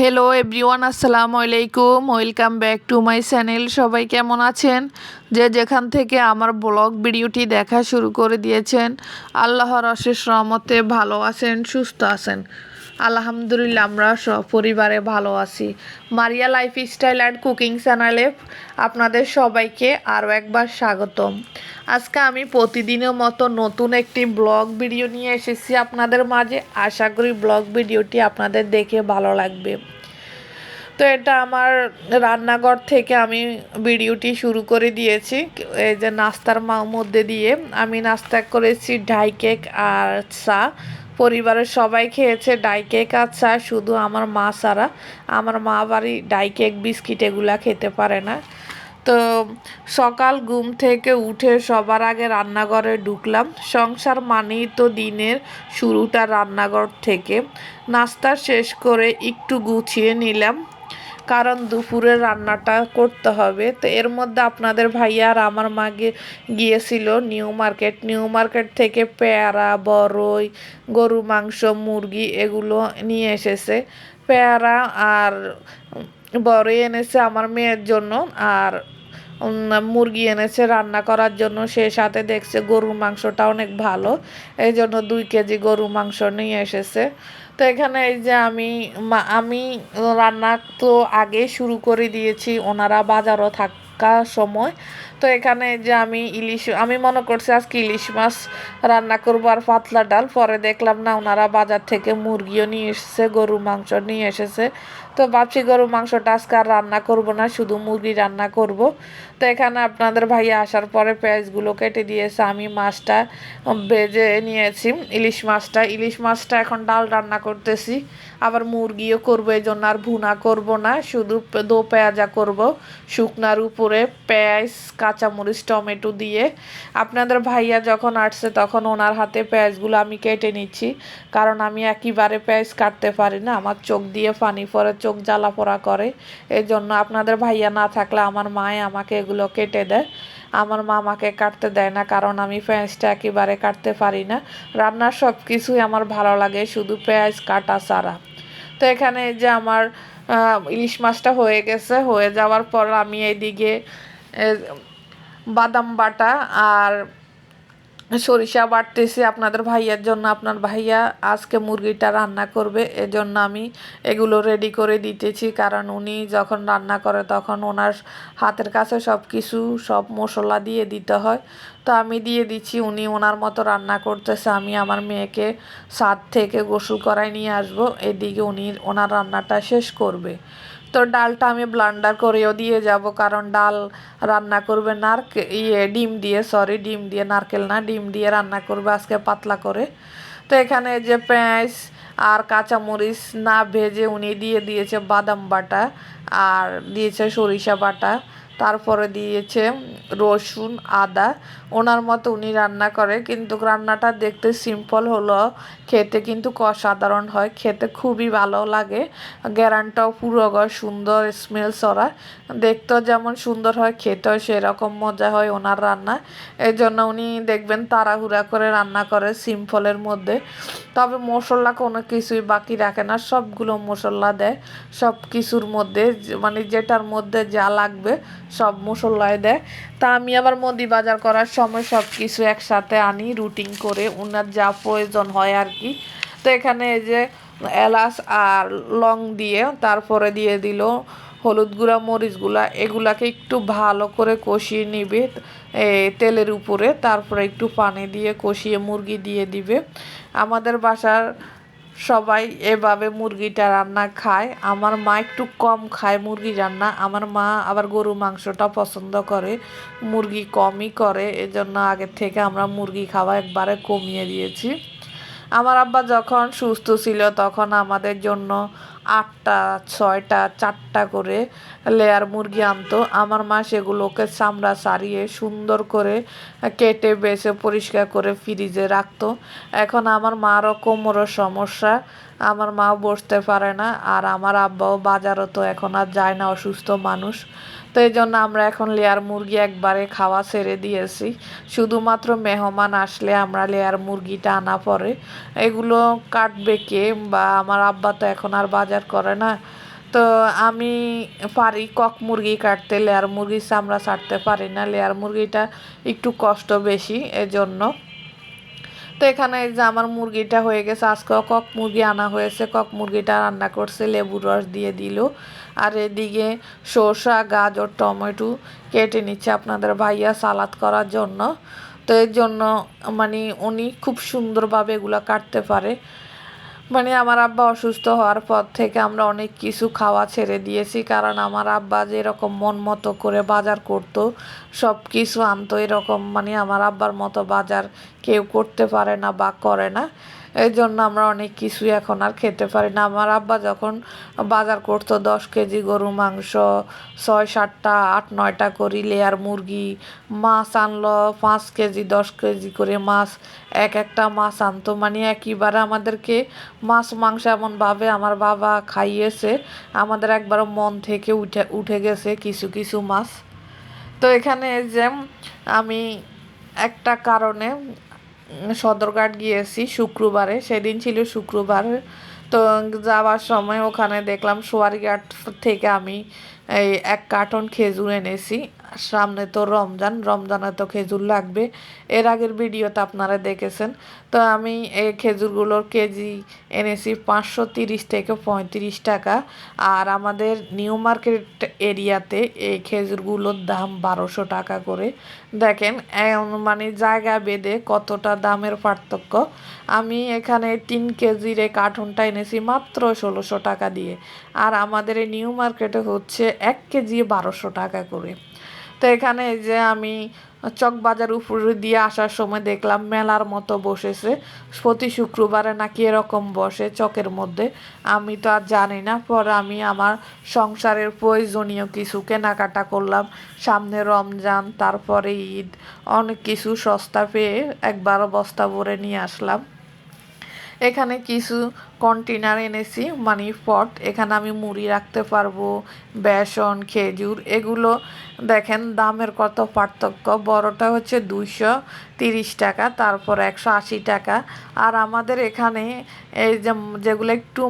Hello everyone আসসালামু আলাইকুম। Welcome back to my channel সবাই কেমন আছেন? যে যেখান থেকে আমার ব্লগ ভিডিওটি দেখা শুরু করে দিয়েছেন, আল্লাহর অশেষ রহমতে ভালো আছেন, সুস্থ আছেন। আলহামদুলিল্লাহ, আমরা সব পরিবারে ভালো আছি। মারিয়া লাইফ স্টাইল অ্যান্ড কুকিং চ্যানেলে আপনাদের সবাইকে আরও একবার স্বাগতম। আজকে আমি প্রতিদিনের মতো নতুন একটি ব্লগ ভিডিও নিয়ে এসেছি আপনাদের মাঝে। আশা করি ব্লগ ভিডিওটি আপনাদের দেখে ভালো লাগবে। তো এটা আমার রান্নাঘর থেকে আমি ভিডিওটি শুরু করে দিয়েছি। এই যে নাস্তার মধ্যে দিয়ে আমি নাস্তা করেছি ডাই কেক আর চা। পরিবারের সবাই খেয়েছে ডাই কেক আচ্ছা শুধু আমার মা সারা আমার মা বাড়ি ডাই কেক, বিস্কিট এগুলা খেতে পারে না। তো সকাল ঘুম থেকে উঠে সবার আগে রান্নাঘরে ঢুকলাম। সংসার মানেই তো দিনের শুরুটা রান্নাঘর থেকে। নাস্তা শেষ করে একটু গুছিয়ে নিলাম। কারণ দুপুরে রান্নাটা করতে হবে। তো এর মধ্যে আপনাদের ভাইয়া আর আমার মা গিয়েছিল নিউ মার্কেট। নিউ মার্কেট থেকে পেয়ারা বড়ই গরু মাংস, মুরগি এগুলো নিয়ে এসেছে। পেয়ারা আর বড়ই এনেছে আমার মেয়ের জন্য। আর মুরগি এনেছে, রান্না করার জন্য সে সাথে দেখছে গরুর মাংসটা অনেক ভালো। এই জন্য দুই কেজি গরু মাংস নিয়ে এসেছে। তো এখানে এই যে আমি আমি রান্না তো আগে শুরু করে দিয়েছি, ওনারা বাজারও থাকা সময়। তো এখানে যে আমি ইলিশ, আমি মনে করছি আজকে ইলিশ মাছ রান্না করব আর পাতলা ডাল। পরে দেখলাম না, ওনারা বাজার থেকে মুরগিও নিয়ে এসেছে গরু মাংস নিয়ে এসেছে। তো ভাবছি গরু মাংসটা আজকে আর রান্না করব না, শুধু মুরগি রান্না করব। তো এখানে আপনাদের ভাইয়া আসার পরে পেঁয়াজগুলো কেটে দিয়েছে, আমি মাছটা ভেজে নিয়েছি, ইলিশ মাছটা। ইলিশ মাছটা এখন ডাল রান্না করতেছি, আবার মুরগিও করব, এই জন্য আর ভুনা করব না, শুধু দো পেঁয়াজা করব, শুকনার উপরে পেঁয়াজ, কাঁচামরিচ, টমেটো দিয়ে। আপনাদের ভাইয়া যখন আসছে তখন ওনার হাতে পেঁয়াজগুলো আমি কেটে নিচ্ছি, কারণ আমি একইবারে পেঁয়াজ কাটতে পারি না, আমার চোখ দিয়ে পানি পরে চোখ জ্বালা পোড়া করে। এই জন্য আপনাদের ভাইয়া না থাকলে আমার মায়ে আমাকে এগুলো কেটে দেয়। আমার মা আমাকে কাটতে দেয় না, কারণ আমি পেঁয়াজটা একেবারে কাটতে পারি না। রান্নার সব কিছুই আমার ভালো লাগে, শুধু পেঁয়াজ কাটা ছাড়া। তো এখানে যে আমার ইলিশ মাছটা হয়ে গেছে। হয়ে যাওয়ার পর আমি এইদিকে বাদাম বাটা আর সরিষা বাটতেছি আপনাদের ভাইয়ার জন্য। আপনার ভাইয়া আজকে মুরগিটা রান্না করবে, এজন্য আমি এগুলো রেডি করে দিতেছি। কারণ উনি যখন রান্না করে তখন ওনার হাতের কাছে সব কিছু সব মশলা দিয়ে দিতে হয়। তো আমি দিয়ে দিচ্ছি, উনি ওনার মতো রান্না করতেছে। আমি আমার মেয়েকে ছাদ থেকে গোসল করায় নিয়ে আসব। এদিকে উনি, ওনার রান্নাটা শেষ করবে। তো ডালটা আমি ব্লান্ডার করেও দিয়ে যাব, কারণ ডাল রান্না করবে নারকে ইয়ে ডিম দিয়ে সরি ডিম দিয়ে নারকেল না, ডিম দিয়ে রান্না করবে আজকে পাতলা করে। তো এখানে যে পেঁয়াজ আর কাঁচামরিচ না ভেজে উনি দিয়ে দিয়েছে বাদাম বাটা আর দিয়েছে সরিষা বাটা। তারপরে দিয়েছে রসুন, আদা। ওনার মতো উনি রান্না করে, কিন্তু রান্নাটা দেখতে সিম্পল হলো। খেতে কিন্তু অসাধারণ হয়, খেতে খুবই ভালো লাগে। গ্যারানটাও পুরো সুন্দর স্মেল সরা দেখতেও যেমন সুন্দর হয়, খেতেও সেরকম মজা হয় ওনার রান্না। এই জন্য উনি দেখবেন তাড়াহুড়া করে রান্না করে সিম্পলের মধ্যে। তবে মশলা কোনো কিছুই বাকি রাখে না, সবগুলো মশলা দেয়। সব কিছুর মধ্যে মানে যেটার মধ্যে যা লাগবে সব মশলাই দেয়। তা আমি আবার মুদি বাজার করার সময় সব কিছু একসাথে আনি, রুটিন করে ওনার যা প্রয়োজন হয় আর কি। তো এখানে এই যে এলাচ আর লং দিয়ে তারপরে দিয়ে দিল হলুদ গুঁড়া, মরিচ গুঁড়া, এগুলাকে একটু ভালো করে কষিয়ে নিবে তেলের উপরে। তারপরে একটু পানি দিয়ে কষিয়ে মুরগি দিয়ে দিবে। আমাদের বাসার সবাই এভাবে মুরগিটা রান্না খায়। আমার মা একটু কম খায় মুরগি রান্না। আমার মা আবার গরু মাংসটা পছন্দ করে, মুরগি কমই করে। এজন্য আগের থেকে আমরা মুরগি খাওয়া একবারে কমিয়ে দিয়েছি। আমার আব্বা যখন সুস্থ ছিল তখন আমাদের জন্য আটটা, ছয়টা, চারটা করে লেয়ার মুরগি আনতো। আমার মা সেগুলোকে চামড়া সারিয়ে সুন্দর করে কেটে, বেছে, পরিষ্কার করে ফ্রিজে রাখতো। এখন আমার মারও কোমরের সমস্যা। আমার মাও বসতে পারে না। আর আমার আব্বাও বাজারও তো এখন আর যায় না, অসুস্থ মানুষ। তো এই জন্য আমরা এখন লেয়ার মুরগি একবারে খাওয়া ছেড়ে দিয়েছি। শুধুমাত্র মেহমান আসলে আমরা লেয়ার মুরগিটা আনা পরে। এগুলো কাটবে কে বা আমার আব্বা তো এখন আর বাজার করে না। তো আমি পারি কক মুরগি কাটতে, লেয়ার মুরগির চামড়া ছাড়তে পারি না। লেয়ার মুরগিটা একটু কষ্ট বেশি, এজন্য তো এখানে যে আমার মুরগিটা হয়ে গেছে, আজকে কক মুরগি আনা হয়েছে, কক মুরগিটা রান্না করছে, লেবুর রস দিয়ে দিল। আর এদিকে শসা গাজর, টমেটো কেটে নিচ্ছে আপনাদের ভাইয়া সালাদ করার জন্য। তো এর জন্য মানে উনি খুব সুন্দরভাবে এগুলো কাটতে পারে। মানে আমার আব্বা অসুস্থ হওয়ার পর থেকে আমরা অনেক কিছু খাওয়া ছেড়ে দিয়েছি, কারণ আমার আব্বা যেরকম মন মতো করে বাজার করতো সব কিছু আনতো, এরকম মানে আমার আব্বার মতো বাজার কেউ করতে পারে না বা করে না। এই জন্য আমরা অনেক কিছুই এখন আর খেতে পারি না। আমার আব্বা যখন বাজার করতো দশ কেজি গরু মাংস, ছয় সাতটা, আট নয়টা করি লেয়ার মুরগি, মাছ আনলো, পাঁচ কেজি, দশ কেজি করে মাছ, এক একটা মাছ আনতো। মানে একইবারে আমাদেরকে মাছ, মাংস এমনভাবে আমার বাবা খাইয়েছে, আমাদের একবার মন থেকে উঠে উঠে গেছে কিছু কিছু মাছ। তো এখানে যে আমি একটা কারণে সদরঘাট গিয়েছি শুক্রবারে সেদিন ছিল শুক্রবার। তো যাওয়ার সময় ওখানে দেখলাম সোয়ারিঘাট থেকে আমি এই এক কার্টন খেজুর এনেছি। সামনে তো রমজান, রমজানে তো খেজুর লাগবে। এর আগের ভিডিওতে আপনারা দেখেছেন। তো আমি এই খেজুরগুলোর কেজি এনেছি পাঁচশো তিরিশ থেকে পঁয়ত্রিশ টাকা। আর আমাদের নিউ মার্কেট এরিয়াতে এই খেজুরগুলোর দাম বারোশো টাকা করে। দেখেন মানে জায়গা বেঁধে কতটা দামের পার্থক্য। আমি এখানে তিন কেজির এই কার্টুনটা এনেছি মাত্র ষোলোশো টাকা দিয়ে। আর আমাদের এই নিউ মার্কেটে হচ্ছে এক কেজি বারোশো টাকা করে। তো এখানে যে আমি চকবাজার উপরে দিয়ে আসার সময় দেখলাম মেলার মতো বসেছে। প্রতি শুক্রবারে নাকি এরকম বসে চকের মধ্যে। আমি তো আর জানি না, পরে আমি আমার সংসারের প্রয়োজনীয় কিছু কেনাকাটা করলাম। সামনে রমজান, তারপরে ঈদ, অনেক কিছু সস্তা পেয়ে একবার বস্তা ভরে নিয়ে আসলাম। এখানে কিছু কন্টেনার এনেছি মানি পট এখানে আমি মুড়ি রাখতে পারব, বেসন, খেজুর, এগুলো দেখেন দামের কত পার্থক্য, বড়টা হচ্ছে দুইশো তিরিশ টাকা, তারপর একশো আশি টাকা। আর আমাদের এখানে এই যেগুলো একটু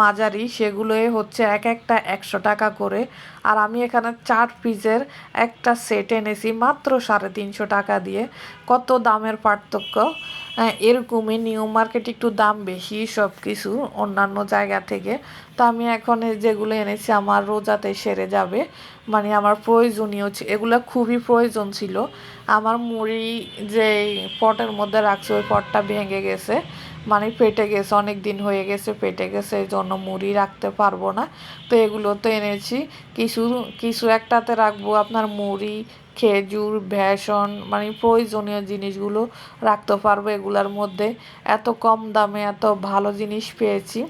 মাঝারি, সেগুলোই হচ্ছে এক একটা একশো টাকা করে। আর আমি এখানে চার পিসের একটা সেট এনেছি মাত্র সাড়ে তিনশো টাকা দিয়ে। কত দামের পার্থক্য? এরকমই। নিউ মার্কেট একটু দাম বেশি সব কিছু অন্যান্য জায়গা থেকে। তো আমি এখন যেগুলো এনেছি, আমার রোজাতে সেরে যাবে। মানে আমার প্রয়োজনীয় এগুলো খুবই প্রয়োজন ছিল। আমার মুড়ি যে পটের মধ্যে রাখছে, ওই পটটা ভেঙে গেছে। মানে পেটে গেছে, অনেক দিন হয়ে গেছে পেটে গেছে, এই জন্য মুড়ি রাখতে পারব না। তো এগুলো তো এনেছি। কিছু কিছু একটাতে রাখব, আপনার মুড়ি, খেজুর ভ্যাসন মানে প্রয়োজনীয় জিনিসগুলো রাখতে পারব এগুলোর মধ্যে। এত কম দামে এত ভালো জিনিস পেয়েছি।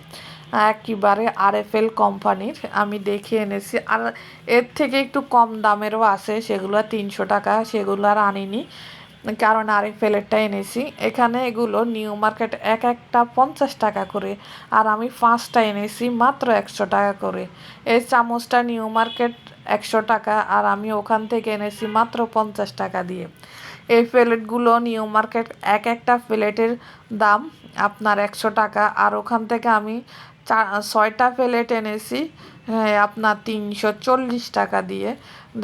একেবারে আরএফএল কোম্পানির, আমি দেখে এনেছি। আর এর থেকে একটু কম দামেরও আছে, সেগুলো তিনশো টাকা, সেগুলো আর আনিনি, কারণ আরএফএলেরটা এনেছি। এখানে এগুলো নিউ মার্কেট এক একটা পঞ্চাশ টাকা করে, আর আমি পাঁচটা এনেছি মাত্র একশো টাকা করে। এই চামচটা নিউ মার্কেট একশো টাকা, আর আমি ওখান থেকে এনেছি মাত্র পঞ্চাশ টাকা দিয়ে। এই প্লেটগুলো নিউ মার্কেট এক একটা প্লেটের দাম আপনার একশো টাকা, আর ওখান থেকে আমি চা, ছয়টা প্লেট এনেছি হ্যাঁ আপনার তিনশো চল্লিশ টাকা দিয়ে।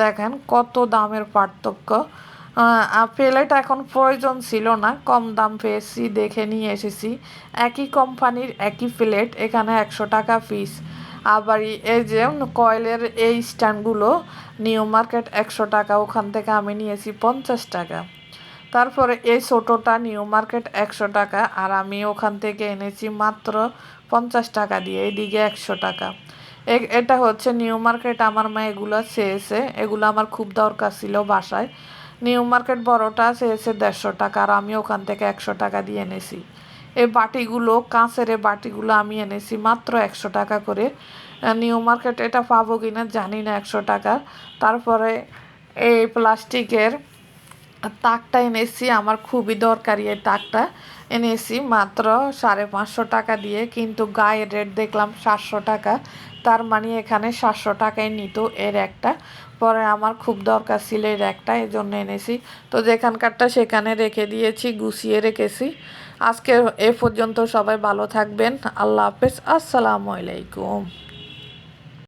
দেখেন কত দামের পার্থক্য। প্লেট এখন প্রয়োজন ছিল না, কম দাম পেয়েছি, দেখে নিয়ে এসেছি। একই কোম্পানির একই প্লেট, এখানে একশো টাকা পিস। আবার এই যে কয়েলের এই স্ট্যান্ডগুলো, নিউ মার্কেট একশো টাকা, ওখান থেকে আমি নিয়েছি পঞ্চাশ টাকা। তারপরে এই ছোটোটা নিউ মার্কেট একশো টাকা, আর আমি ওখান থেকে এনেছি মাত্র পঞ্চাশ টাকা দিয়ে এইদিকে একশো টাকা। এটা হচ্ছে নিউ মার্কেট আমার মা এগুলো চেয়েছে। এগুলো আমার খুব দরকার ছিল বাসায়। নিউ মার্কেট বড়টা চেয়েছে দেড়শো টাকা, আর আমি ওখান থেকে একশো টাকা দিয়ে এনেছি। এই বাটিগুলো, কাঁচের এই বাটিগুলো আমি এনেছি মাত্র একশো টাকা করে। নিউ মার্কেট এটা পাবো কি না জানি না একশো টাকা। তারপরে এই প্লাস্টিকের তাকটা এনেছি, আমার খুবই দরকারি এই তাকটা। এনেছি মাত্র সাড়ে পাঁচশো টাকা দিয়ে, কিন্তু গায়ের রেট দেখলাম সাতশো টাকা। তার মানে এখানে সাতশো টাকায় নিত এর একটা। পরে আমার খুব দরকার ছিল এর একটা এই জন্য এনেছি। তো যেখানকারটা সেখানে রেখে দিয়েছি, গুছিয়ে রেখেছি। আজকে এ পর্যন্ত সবাই ভালো থাকবেন। আল্লাহ হাফেজ। আসসালামু আলাইকুম।